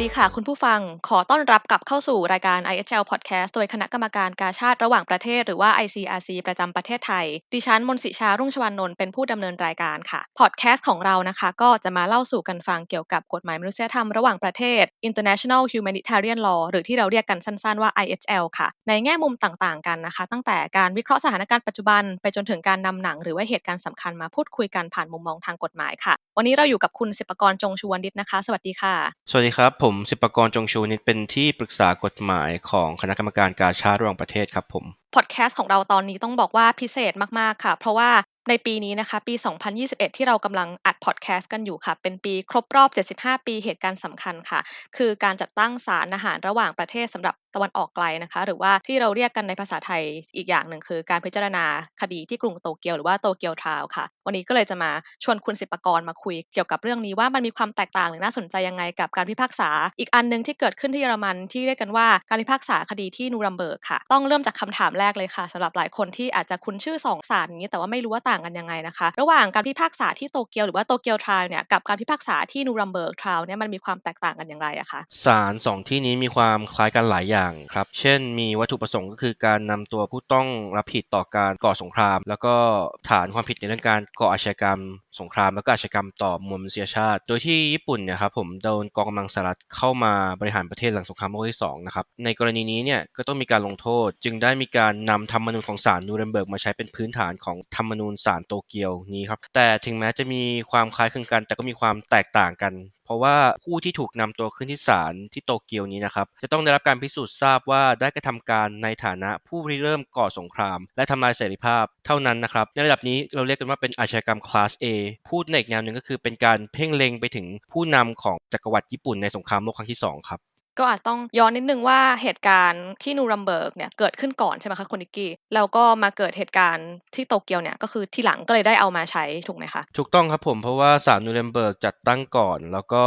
ดีค่ะ คุณผู้ฟังขอต้อนรับกลับเข้าสู่รายการ IHL Podcast โดยคณะกรรมการกาชาติระหว่างประเทศหรือว่า ICRC ประจำประเทศไทย ดิฉันมนสิชารุ่งชวันนนท์เป็นผู้ดำเนินรายการค่ะ Podcast ของเรานะคะ ก็จะมาเล่าสู่กันฟังเกี่ยวกับกฎหมายมนุษยธรรมระหว่างประเทศ International Humanitarian Law หรือที่เราเรียกกันสั้นๆว่า IHL ค่ะ ในแง่มุมต่างๆกันนะคะ ตั้งแต่การวิเคราะห์สถานการณ์ปัจจุบัน ไปจนถึงการนำหนังหรือว่าเหตุการณ์สำคัญมาพูดคุยกันผ่านมุมมองทางกฎหมายค่ะ วันนี้เราอยู่กับคุณสิปกรจงชวนดิตนะคะ สวัสดีค่ะ สวัสดีครับผมสิปกรจงชูนิตเป็นที่ปรึกษากฎหมายของคณะกรรมการการชาติระหว่างประเทศครับผม พอดแคสต์ของเราตอนนี้ต้องบอกว่าพิเศษมากๆค่ะ เพราะว่าในปีนี้นะคะ ปี 2021 ที่เรากำลังอัดพอดแคสต์กันอยู่ค่ะ เป็นปีครบรอบ 75 ปีเหตุการณ์สำคัญค่ะ คือการจัดตั้งศาลอาหารระหว่างประเทศสำหรับตะวันออกไกลนะคะ หรือว่าที่เราเรียกกันในภาษาไทยอีกอย่างหนึ่งคือ การพิจารณาคดีที่กรุงโตเกียวหรือว่าโตเกียวทราวค่ะ วันนี้ก็เลยจะมาชวนคุณสิปกรมาคุยเกี่ยวกับเรื่องนี้ว่ามันมีความแตกต่างหรือน่าสนใจยังไงกับการพิพากษา อีกอันหนึ่งที่เกิดขึ้นที่เยอรมันที่เรียกกันว่าการพิพากษาคดีที่นูรัมเบิร์กค่ะ ต้องเริ่มจากคำถามแรกเลยค่ะสำหรับหลายคนที่อาจจะคุ้นชื่อสองศาลนี้แต่ว่าไม่รู้ว่าต่างกันยังไงนะคะ ระหว่างการพิพากษาที่โตเกียวหรือว่าโตเกียวทราวเนี่ยกับการพิพากษาที่นูรัมเบิร์กทราวเนี่ยมันมีความแตกต่างกันอย่างไรอะคะศาลสองที่นี้มีความคล้ายกันหลายอย่างครับ เช่น มีวัตถุประสงค์ก็คือการนำตัวผู้ต้องรับผิดต่อการก่อสงคราม แล้วก็ฐานความผิดในเรื่องการก่ออาชญากรรม สงครามแล้วก็อาชญากรรมต่อมวลมนุษยชาติ โดยที่ญี่ปุ่นเนี่ยครับผมโดนกองกำลังสหรัฐเข้ามาบริหารประเทศหลังสงครามโลกที่สองนะครับในกรณีนี้เนี่ยก็ต้องมีการลงโทษ จึงได้มีการนำธรรมนูญของศาลนูเรมเบิร์กมาใช้เป็นพื้นฐานของธรรมนูญศาลโตเกียวนี้ครับแต่ถึงแม้จะมีความคล้ายคลึงกัน แต่ก็มีความแตกต่างกัน ราะว่าผู้ที่ถูกนำตัวขึ้นที่ศาลที่โตเกียวนี้นะครับ จะต้องได้รับการพิสูจน์ทราบว่าได้กระทำการในฐานะผู้ริเริ่มก่อสงคราม และทำลายเสรีภาพเท่านั้นนะครับ ในระดับนี้เราเรียกกันว่าเป็นอาชญากรรมคลาส A พูดในอีกแนวหนึ่งก็คือเป็นการเพ่งเล็งไปถึงผู้นำของจักรวรรดิญี่ปุ่นในสงครามโลกครั้งที่สองครับ ก็อาจต้องย้อนนิดนึงว่า เหตุการณ์ที่นูรัมเบิร์กเนี่ยเกิดขึ้นก่อนใช่ไหมคะ คุณนิกกี้ แล้วก็มาเกิดเหตุการณ์ที่โตเกียวเนี่ย ก็คือที่หลังก็เลยได้เอามาใช้ ถูกไหมคะ ถูกต้องครับผม เพราะว่าศาลนูเรมเบิร์กจัดตั้งก่อน แล้วก็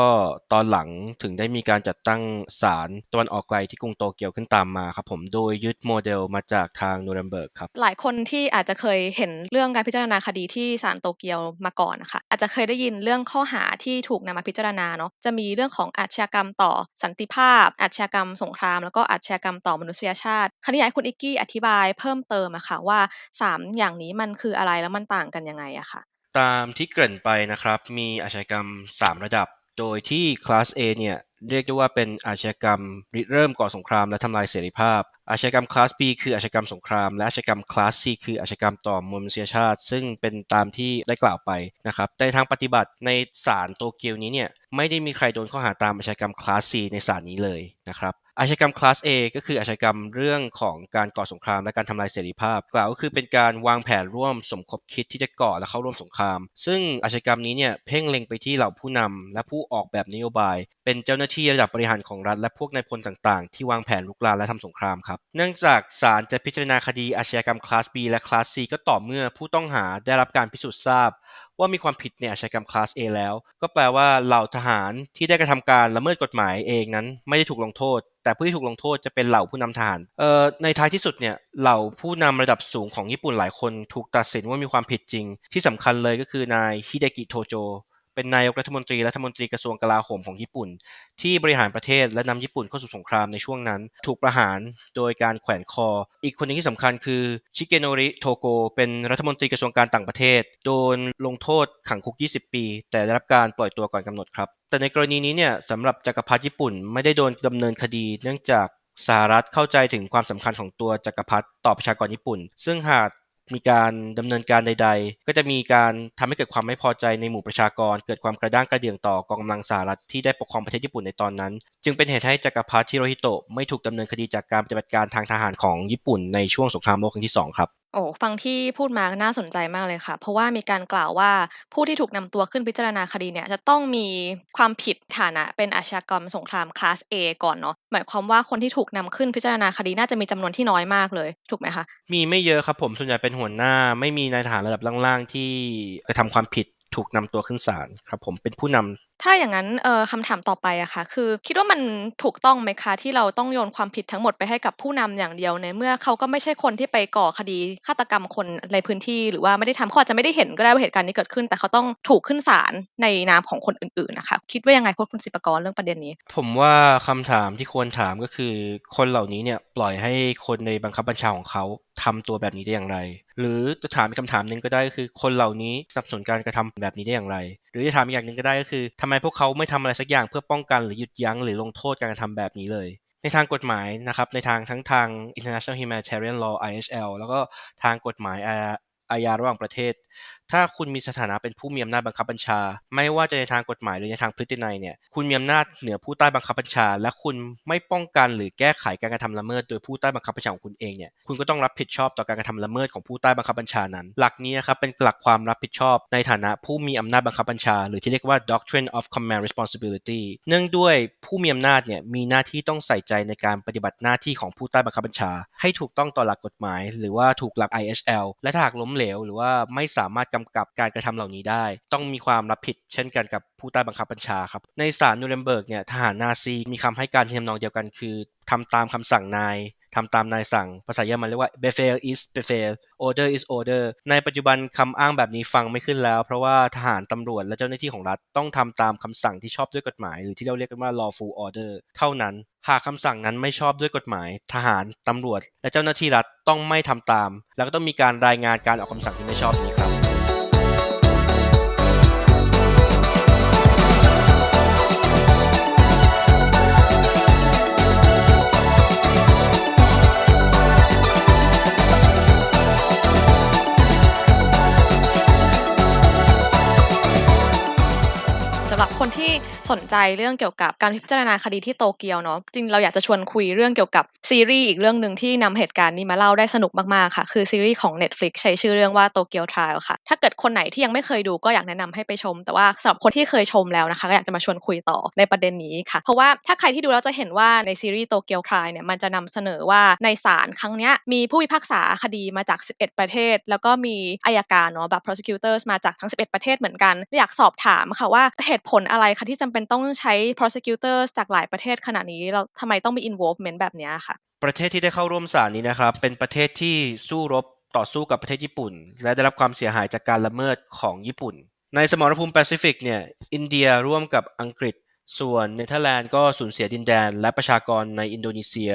ตอนหลังถึงได้มีการจัดตั้งศาลตะวันออกไกลที่กรุงโตเกียวขึ้นตามมาครับผม โดยยึดโมเดลมาจากทางนูเรมเบิร์กครับ หลายคนที่อาจจะเคยเห็นเรื่องการพิจารณาคดีที่ศาลโตเกียวมาก่อนนะคะ อาจจะเคยได้ยินเรื่องข้อหาที่ถูกนำมาพิจารณาเนาะ จะมีเรื่องของอาชญากรรมต่อสันติภาพอาชญากรรมสงคราม แล้วก็อาชญากรรมต่อมนุษยชาติคณะอยากให้คุณอิกกี้อธิบายเพิ่มเติมอะค่ะว่าสามอย่างนี้มันคืออะไรแล้วมันต่างกันยังไงอะค่ะ ตามที่เกริ่นไปนะครับ มีอาชญากรรม 3 ระดับ โดยที่คลาส A เนี่ย เรียกได้ว่าเป็นอาชญากรรมริเริ่มก่อสงครามและทำลายเสรีภาพ อาชญากรรมคลาส B คืออาชญากรรมสงคราม และอาชญากรรมคลาส C คืออาชญากรรมต่อมวลมนุษยชาติ ซึ่งเป็นตามที่ได้กล่าวไปนะครับแต่ในทางปฏิบัติในศาลโตเกียวนี้เนี่ยไม่ได้มีใครโดนข้อหาตามอาชญากรรมคลาส C ในศาลนี้เลยนะครับอาชญากรรมคลาส A ก็คืออาชญากรรมเรื่องของการก่อสงครามและการทำลายเสรีภาพ กล่าวก็คือเป็นการวางแผนร่วมสมคบคิดที่จะก่อและเข้าร่วมสงคราม ซึ่งอาชญากรรมนี้เนี่ยเพ่งเล็งไปที่เหล่าผู้นำและผู้ออกแบบนโยบาย เป็นเจ้าหน้าที่ระดับบริหารของรัฐและพวกนายพลต่างๆ ที่วางแผนลุกลามและทำสงครามครับ เนื่องจากศาลจะพิจารณาคดีอาชญากรรมคลาส B และคลาส C ก็ต่อเมื่อผู้ต้องหาได้รับการพิสูจน์ทราบ ว่ามีความผิดในอาชญากรรมคลาส A แล้ว ก็แปลว่าเหล่าทหารที่ได้กระทำการละเมิดกฎหมายเองนั้น ไม่ได้ถูกลงโทษ แต่ผู้ที่ถูกลงโทษจะเป็นเหล่าผู้นำทหารเอ่อในท้ายที่สุดเนี่ยเหล่าผู้นำระดับสูงของญี่ปุ่นหลายคน ถูกตัดสินว่ามีความผิดจริง ที่สำคัญเลยก็คือนายฮิเดกิโทโจ เป็นนายกรัฐมนตรีรัฐมนตรีกระทรวงกลาโหมของญี่ปุ่น ที่บริหารประเทศและนำญี่ปุ่นเข้าสู่สงครามในช่วงนั้น ถูกประหารโดยการแขวนคอ อีกคนหนึงที่สำคัญคือชิเกโนริโทโกเป็นรัฐมนตรีกระทรวงการต่างประเทศ โดนลงโทษขังคุก 20 ปี แต่ได้รับการปล่อยตัวก่อนกำหนดครับ แต่ในกรณีนี้เนี่ยสำหรับจักรพรรดิญี่ปุ่นไม่ได้โดนดำเนินคดี เนื่องจากสหรัฐเข้าใจถึงความสำคัญของตัวจักรพรรดิต่อประชากรญี่ปุ่น ซึ่งหาก มีการดำเนินการใด ๆ ก็จะมีการทำให้เกิดความไม่พอใจในหมู่ประชากร เกิดความกระด้างกระเดื่องต่อกองกำลังสหรัฐที่ได้ปกครองประเทศญี่ปุ่นในตอนนั้น จึงเป็นเหตุให้จักรพรรดิฮิโรฮิโตะไม่ถูกดำเนินคดีจากการปฏิบัติการทางทหารของญี่ปุ่นในช่วงสงครามโลกครั้งที่สองครับ โอ้ ฟังที่พูดมาน่าสนใจมากเลยค่ะ เพราะว่ามีการกล่าวว่า ผู้ที่ถูกนำตัวขึ้นพิจารณาคดีเนี่ย จะต้องมีความผิดฐานะเป็นอาชญากรรมสงครามคลาส A ก่อนเนาะ หมายความว่าคนที่ถูกนำขึ้นพิจารณาคดีน่าจะมีจำนวนที่น้อยมากเลย ถูกไหมคะ มีไม่เยอะครับผม ส่วนใหญ่เป็นหัวหน้า ไม่มีนายทหารระดับล่างๆ ที่กระทำความผิดถูกนำตัวขึ้นศาลครับผม เป็นผู้นถ้าอย่างนั้น เอ่อ คำถามต่อไปอะค่ะ คือคิดว่ามันถูกต้องไหมคะ ที่เราต้องโยนความผิดทั้งหมดไปให้กับผู้นำอย่างเดียว ในเมื่อเขาก็ไม่ใช่คนที่ไปก่อคดีฆาตกรรมคนในพื้นที่ หรือว่าไม่ได้ทำ เขาอาจจะไม่ได้เห็นก็ได้ว่าเหตุการณ์นี้เกิดขึ้น แต่เขาต้องถูกขึ้นศาลในนามของคนอื่น ๆ น่ะค่ะ คิดว่ายังไงคะคุณศิปกรเรื่องประเด็นนี้ ผมว่าคำถามที่ควรถามก็คือ คนเหล่านี้เนี่ยปล่อยให้คนในบังคับบัญชาของเขาทำตัวแบบนี้ได้อย่างไร หรือจะถามอีกคำถามหนึ่งก็ได้ ก็คือคนเหล่านี้สนับสนุนการกระทำแบบนี้ได้อย่างไร หรือจะถามอีกอย่างหนึ่งก็ได้ก็คือทำไมพวกเขาไม่ทำอะไรสักอย่างเพื่อป้องกันหรือหยุดยั้งหรือลงโทษการกระทำแบบนี้เลย ในทางกฎหมายนะครับในทางทั้งทาง International Humanitarian Law IHL แล้วก็ทางกฎหมาย อาญาระหว่างประเทศ ถ้าคุณมีสถานะเป็นผู้มีอำนาจบังคับบัญชา ไม่ว่าจะในทางกฎหมายหรือในทางพฤตินัยเนี่ยคุณมีอำนาจเหนือผู้ใต้บังคับบัญชา และคุณไม่ป้องกันหรือแก้ไขการกระทำละเมิด โดยผู้ใต้บังคับบัญชาของคุณเองเนี่ยคุณก็ต้องรับผิดชอบต่อการกระทำละเมิดของผู้ใต้บังคับบัญชานั้น หลักนี้นะครับเป็นหลักความรับผิดชอบ ในฐานะผู้มีอำนาจบังคับบัญชา หรือที่เรียกว่า doctrine of command responsibility เนื่องด้วยผู้มีอำนาจเนี่ยมีหน้าที่ต้องใส่ใจในการปฏิบัติหน้าที่ของผู้ใต้บังคับบัญชา ให้ถูกต้องต่อหลักกฎหมาย หรือว่าถูกหลัก IHL และถ้าหากล้มเหลว หรือว่าไม่สามารถกำกับการกระทำเหล่านี้ได้ ต้องมีความรับผิดเช่นกันกับผู้ใต้บังคับบัญชาครับ ในศาลนูเรมเบิร์กเนี่ยทหารนาซีมีคำให้การที่ทำนองเดียวกันคือทำตามคำสั่งนาย ทำตามนายสั่ง ภาษาเยอรมันเรียกว่า befehl is befehl order is order ในปัจจุบันคำอ้างแบบนี้ฟังไม่ขึ้นแล้ว เพราะว่าทหารตำรวจและเจ้าหน้าที่ของรัฐต้องทำตามคำสั่งที่ชอบด้วยกฎหมาย หรือที่เราเรียกกันว่า lawful order เท่านั้น หากคำสั่งนั้นไม่ชอบด้วยกฎหมาย ทหารตำรวจ และเจ้าหน้าที่รัฐต้องไม่ทำตาม แล้วก็ต้องมีการรายงานการออกคำสั่งที่ไม่ชอบนี้ครับ 막 คนที่สนใจเรื่องเกี่ยวกับการพิจารณาคดีที่โตเกียวเนาะจริงเราอยากจะชวนคุยเรื่องเกี่ยวกับซีรีส์อีกเรื่องหนึ่งที่นำเหตุการณ์นี้มาเล่าได้สนุกมากๆค่ะคือซีรีส์ของ Netflix ใช้ชื่อเรื่องว่าโตเกียวทริลค่ะ ถ้าเกิดคนไหนที่ยังไม่เคยดูก็อยากแนะนำให้ไปชม แต่ว่าสำหรับคนที่เคยชมแล้วนะคะก็อยากจะมาชวนคุยต่อในประเด็นนี้ค่ะ เพราะว่าถ้าใครที่ดูแล้วจะเห็นว่าในซีรีส์โตเกียวทริลเนี่ยมันจะนำเสนอว่าในศาลครั้งนี้มีผู้พิพากษาคดีมาจาก 11 ประเทศ แล้วก็มีอายการเนาะแบบ prosecutors มาจากทั้ง 11 ประเทศเหมือนกันอยากสอบถามค่ะว่าเหตุผลอะไรคะที่จำเป็นต้องใช้ prosecutors จากหลายประเทศขนาดนี้เราทำไมต้องมี involvement แบบนี้ค่ะ ประเทศที่ได้เข้าร่วมศาลนี้นะครับ เป็นประเทศที่สู้รบต่อสู้กับประเทศญี่ปุ่น และได้รับความเสียหายจากการละเมิดของญี่ปุ่น ในสมรภูมิแปซิฟิกเนี่ยอินเดียร่วมกับอังกฤษ ส่วนเนเธอร์แลนด์ก็สูญเสียดินแดน และประชากรในอินโดนีเซีย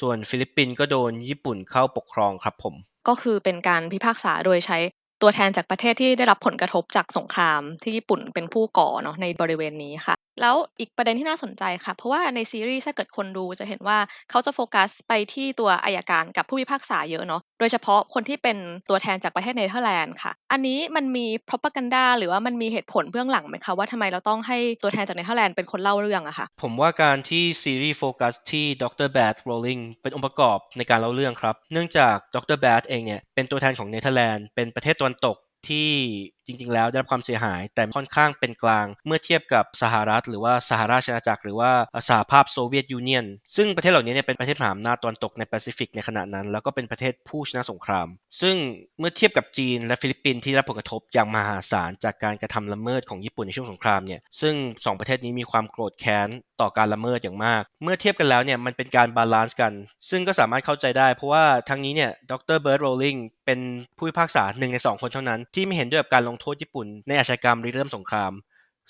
ส่วนฟิลิปปินส์ก็โดนญี่ปุ่นเข้าปกครองครับผมก็คือเป็นการพิพากษาโดยใช้ ตัวแทนจากประเทศที่ได้รับผลกระทบจากสงครามที่ญี่ปุ่นเป็นผู้ก่อเนาะในบริเวณนี้ค่ะ แล้วอีกประเด็นที่น่าสนใจค่ะ เพราะว่าในซีรีส์ถ้าเกิดคนดูจะเห็นว่า เขาจะโฟกัสไปที่ตัวอายการกับผู้พิพากษาเยอะเนาะ โดยเฉพาะคนที่เป็นตัวแทนจากประเทศเนเธอร์แลนด์ค่ะ อันนี้มันมี propaganda หรือว่ามันมีเหตุผลเบื้องหลังไหมคะว่าทำไมเราต้องให้ตัวแทนจากเนเธอร์แลนด์เป็นคนเล่าเรื่องอะคะผมว่าการที่ซีรีส์โฟกัสที่ดรแบดโรลลิงเป็นองค์ประกอบในการเล่าเรื่องครับ เนื่องจากดรแบดเองเนี่ยเป็นตัวแทนของเนเธอร์แลนด์เป็นประเทศตะวันตกที่จริงๆ แล้วได้รับความเสียหาย แต่ค่อนข้างเป็นกลางเมื่อเทียบกับสหรัฐ หรือว่าสหราชอาณาจักรหรือว่าสหภาพโซเวียตยูเนียน ซึ่งประเทศเหล่านี้เนี่ยเป็นประเทศมหาอำนาจตะวันตกในแปซิฟิกในขณะนั้น แล้วก็เป็นประเทศผู้ชนะสงคราม ซึ่งเมื่อเทียบกับจีนและฟิลิปปินส์ที่รับผลกระทบอย่างมหาศาลจากการกระทำละเมิดของญี่ปุ่นในช่วงสงครามเนี่ยซึ่ง 2 ประเทศนี้มีความโกรธแค้นต่อการละเมิดอย่างมาก เมื่อเทียบกันแล้วเนี่ยมันเป็นการบาลานซ์กัน ซึ่งก็สามารถเข้าใจได้ เพราะว่าทั้งนี้เนี่ยดรเบิร์ตโรลลิงเป็นผู้พิพากษาหนึ่งในสองคนเท่านั้นที่ไม่เห็นด้วยกับการลงโทษญี่ปุ่นในอาชญากรรมริเริ่มสงคราม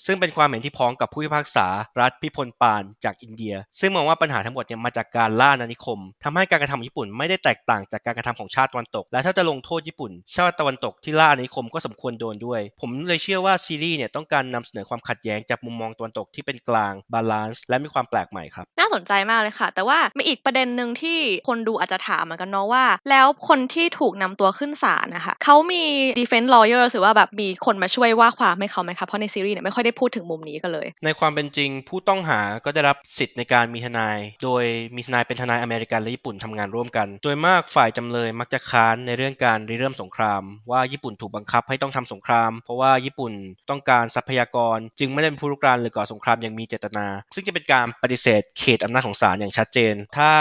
ซึ่งเป็นความเห็นที่พ้องกับผู้พิพากษารัฐพิพลปานจากอินเดีย ซึ่งมองว่าปัญหาทั้งหมดเนี่ยมาจากการล่านานิคมทำให้การกระทำของญี่ปุ่นไม่ได้แตกต่างจากการกระทำของชาติตะวันตก และถ้าจะลงโทษญี่ปุ่น ชาติตะวันตกที่ล่านานิคมก็สมควรโดนด้วย ผมเลยเชื่อว่าซีรีส์เนี่ยต้องการนำเสนอความขัดแย้งจากมุมมองตะวันตกที่เป็นกลางบาลานซ์และมีความแปลกใหม่ครับน่าสนใจมากเลยค่ะ แต่ว่ามีอีกประเด็นหนึ่งที่คนดูอาจจะถามเหมือนกันเนาะว่า แล้วคนที่ถูกนำตัวขึ้นศาลนะคะเขามี defense lawyer หรือว่าแบบมีคนมาช่วยว่าความให้เขาไหมคะเพราะในซีรีส์เนี่ยไม่ค่อยได้พูดถึงมุมนี้กันเลย ในความเป็นจริงผู้ต้องหาก็ได้รับสิทธิ์ในการมีทนาย โดยมีทนายเป็นทนายอเมริกันและญี่ปุ่นทำงานร่วมกัน โดยมากฝ่ายจำเลยมักจะค้านในเรื่องการริเริ่มสงคราม ว่าญี่ปุ่นถูกบังคับให้ต้องทำสงคราม เพราะว่าญี่ปุ่นต้องการทรัพยากร จึงไม่ได้เป็นผู้รุกรานหรือก่อสงครามอย่างมีเจตนา ซึ่งจะเป็นการปฏิเสธเขตอำนาจของศาลอย่างชัดเจน ถ้า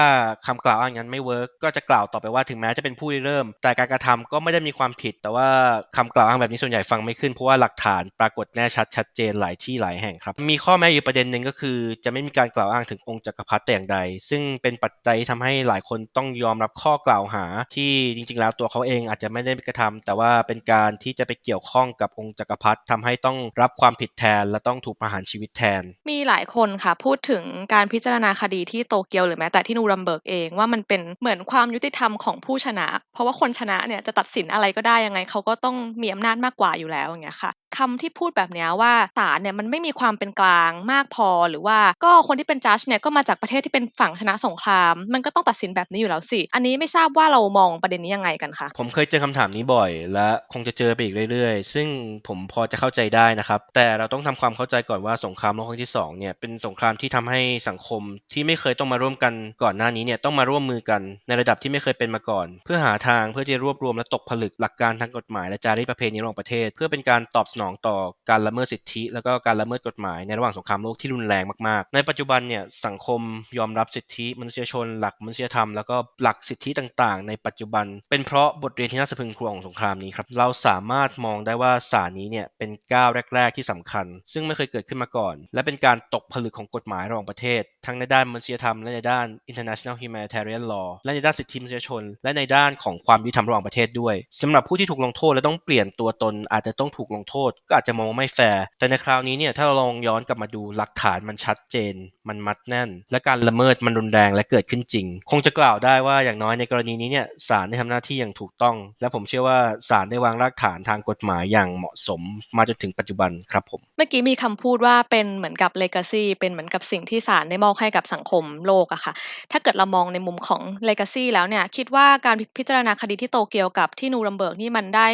คำกล่าวอ้างนั้นไม่เวิร์กก็จะกล่าวต่อไปว่าถึงแม้จะเป็นผู้ริเริ่ม แต่การกระทำก็ไม่ได้มีความผิด แต่ว่าคำกล่าวอ้างแบบนี้ส่วนใหญ่ฟังไม่ขึ้นเพราะว่าหลักฐานปรากฏแน่ชัดชัดเจนนหลายที่หลายแห่งครับ มีข้อแม้อยู่ประเด็นหนึ่งก็คือ จะไม่มีการกล่าวอ้างถึงองค์จักรพรรดิแต่อย่างใด ซึ่งเป็นปัจจัยที่ทำให้หลายคนต้องยอมรับข้อกล่าวหา ที่จริงๆ แล้วตัวเขาเองอาจจะไม่ได้กระทำแต่ว่าเป็นการที่จะไปเกี่ยวข้องกับองค์จักรพรรดิทำให้ต้องรับความผิดแทนและต้องถูกประหารชีวิตแทน มีหลายคนค่ะพูดถึงการพิจารณาคดีที่โตเกียวหรือแม้แต่ที่นูรัมเบิร์กเองว่ามันเป็นเหมือนความยุติธรรมของผู้ชนะ เพราะว่าคนชนะเนี่ยจะตัดสินอะไรก็ได้ยังไงเขาก็ต้องมีอำนาจมากกว่าอยู่แล้วอย่างเงี้ยค่ะ คำที่พูดแบบนี้ว่าศาลเนี่ยมันไม่มีความเป็นกลางมากพอ หรือว่าก็คนที่เป็นจัดเนี่ยก็มาจากประเทศที่เป็นฝั่งชนะสงคราม มันก็ต้องตัดสินแบบนี้อยู่แล้วสิ อันนี้ไม่ทราบว่าเรามองประเด็นนี้ยังไงกันคะผมเคยเจอคำถามนี้บ่อย และคงจะเจอไปอีกเรื่อยๆ ซึ่งผมพอจะเข้าใจได้นะครับ แต่เราต้องทำความเข้าใจก่อนว่าสงครามโลกครั้งที่สองเนี่ยเป็นสงครามที่ทำให้สังคมที่ไม่เคยต้องมาร่วมกันก่อนหน้านี้เนี่ยต้องมาร่วมมือกันในระดับที่ไม่เคยเป็นมาก่อน เพื่อหาทางเพื่อที่จะรวบรวมและตกผลึกหลักการทางกฎหมายและจารีตประเพณีระหว่างประเทศ เพื่อเป็นการตอบสนองต่อการละเมิดสิทธิ แล้วก็การละเมิดกฎหมายในระหว่างสงครามโลกที่รุนแรงมากๆ ในปัจจุบันเนี่ยสังคมยอมรับสิทธิมนุษยชน หลักมนุษยธรรมแล้วก็หลักสิทธิต่างๆ ในปัจจุบัน เป็นเพราะบทเรียนที่น่าสะพรึงกลัวของสงครามนี้ครับเราสามารถมองได้ว่าศานี้เนี่ยเป็นก้าวแรก ๆ ที่สำคัญ ซึ่งไม่เคยเกิดขึ้นมาก่อน และเป็นการตกผลึกของกฎหมายระหว่างประเทศ ทั้งในด้านมนุษยธรรมและในด้าน international humanitarian law และในด้านสิทธิมนุษยชน และในด้านของความยุติธรรมระหว่างประเทศด้วยสำหรับผู้ที่ถูกลงโทษและต้องเปลี่ยนตัวตนอาจจะต้องถูกลงโทษก็อาจจะมองว่าไม่แฟร์แต่ในคราวนี้เนี่ยถ้าเราลองย้อนกลับมาดูหลักฐานมันชัดเจน มันมัดแน่น และการละเมิดมันรุนแรงและเกิดขึ้นจริง คงจะกล่าวได้ว่าอย่างน้อยในกรณีนี้เนี่ยศาลได้ทำหน้าที่อย่างถูกต้อง และผมเชื่อว่าศาลได้วางรากฐานทางกฎหมายอย่างเหมาะสมมาจนถึงปัจจุบันครับผมเมื่อกี้มีคำพูดว่าเป็นเหมือนกับ legacy เป็นเหมือนกับสิ่งที่ศาลได้มอบให้กับสังคมโลกอะค่ะ ถ้าเกิดเรามองในมุมของ legacy แล้วเนี่ยคิดว่าการพิจารณาคดีที่โตเกียวกับที่นูรัมเบิร์กนี่มันได้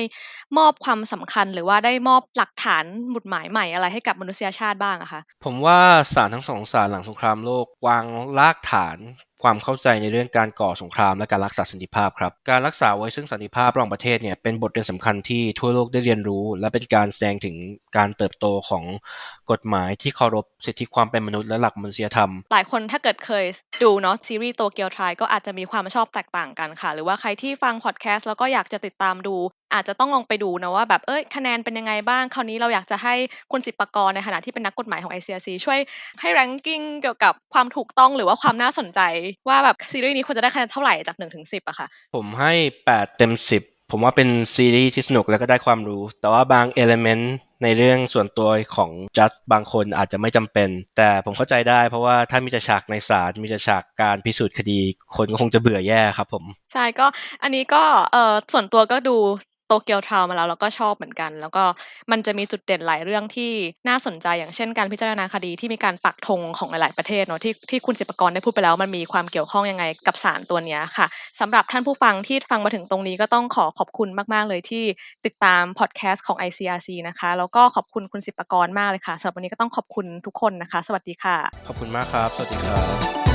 มอบความสำคัญ หรือว่าได้มอบหลักฐานหมุดหมายใหม่อะไรให้กับมนุษยชาติบ้างอะคะผมว่าศาลทั้งสองศาลหลังสงครามโลกวางรากฐาน ความเข้าใจในเรื่องการก่อสงครามและการรักษาสันติภาพครับ การรักษาไว้ซึ่งสันติภาพระหว่างประเทศเนี่ยเป็นบทเรียนสำคัญที่ทั่วโลกได้เรียนรู้ และเป็นการแสดงถึงการเติบโตของกฎหมายที่เคารพสิทธิความเป็นมนุษย์และหลักมนุษยธรรม หลายคนถ้าเกิดเคยดูเนาะซีรีส์โตเกียวทรายก็อาจจะมีความชอบแตกต่างกันค่ะ หรือว่าใครที่ฟังพอดแคสต์แล้วก็อยากจะติดตามดู อาจจะต้องลองไปดูนะว่าแบบเอ้ยคะแนนเป็นยังไงบ้าง คราวนี้เราอยากจะให้คุณสิบปกรในฐานะที่เป็นนักกฎหมายของ ICRC ช่วยให้แรงกิ้งเกี่ยวกับความถูกต้องหรือว่าความน่าสนใจว่าแบบซีรีส์นี้ควรจะได้คะแนนเท่าไหร่จาก1นถึงสิอะค่ะ ผมให้ 8 เต็ม 10 ผมว่าเป็นซีรีส์ที่สนุกแล้วก็ได้ความรู้ แต่ว่าบางเอลเมนต์ในเรื่องส่วนตัวของจัดบางคนอาจจะไม่จำเป็น แต่ผมเข้าใจได้เพราะว่าถ้ามีแต่ฉากในศาลมีแต่ฉากการพิสูจน์คดี คนก็คงจะเบื่อแย่ครับผม ใช่ก็อันนี้ก็เอ่อส่วนตัวก็ดู โตเกียวทาวมาแล้วแล้วก็ชอบเหมือนกัน แล้วก็มันจะมีจุดเด่นหลายเรื่องที่น่าสนใจอย่างเช่นการพิจารณาคดีที่มีการปักธงของหลาย ๆประเทศเนาะที่ที่คุณศิปกรได้พูดไปแล้ว มันมีความเกี่ยวข้องยังไงกับสารตัวนี้ค่ะสำหรับท่านผู้ฟังที่ฟังมาถึงตรงนี้ก็ต้องขอขอบคุณมาก ๆ เลยที่ติดตามพอดแคสต์ของ ICRC นะคะ แล้วก็ขอบคุณคุณศิปกรมากเลยค่ะสำหรับวันนี้ก็ต้องขอบคุณทุกคนนะคะ สวัสดีค่ะ ขอบคุณมากครับ สวัสดีครับ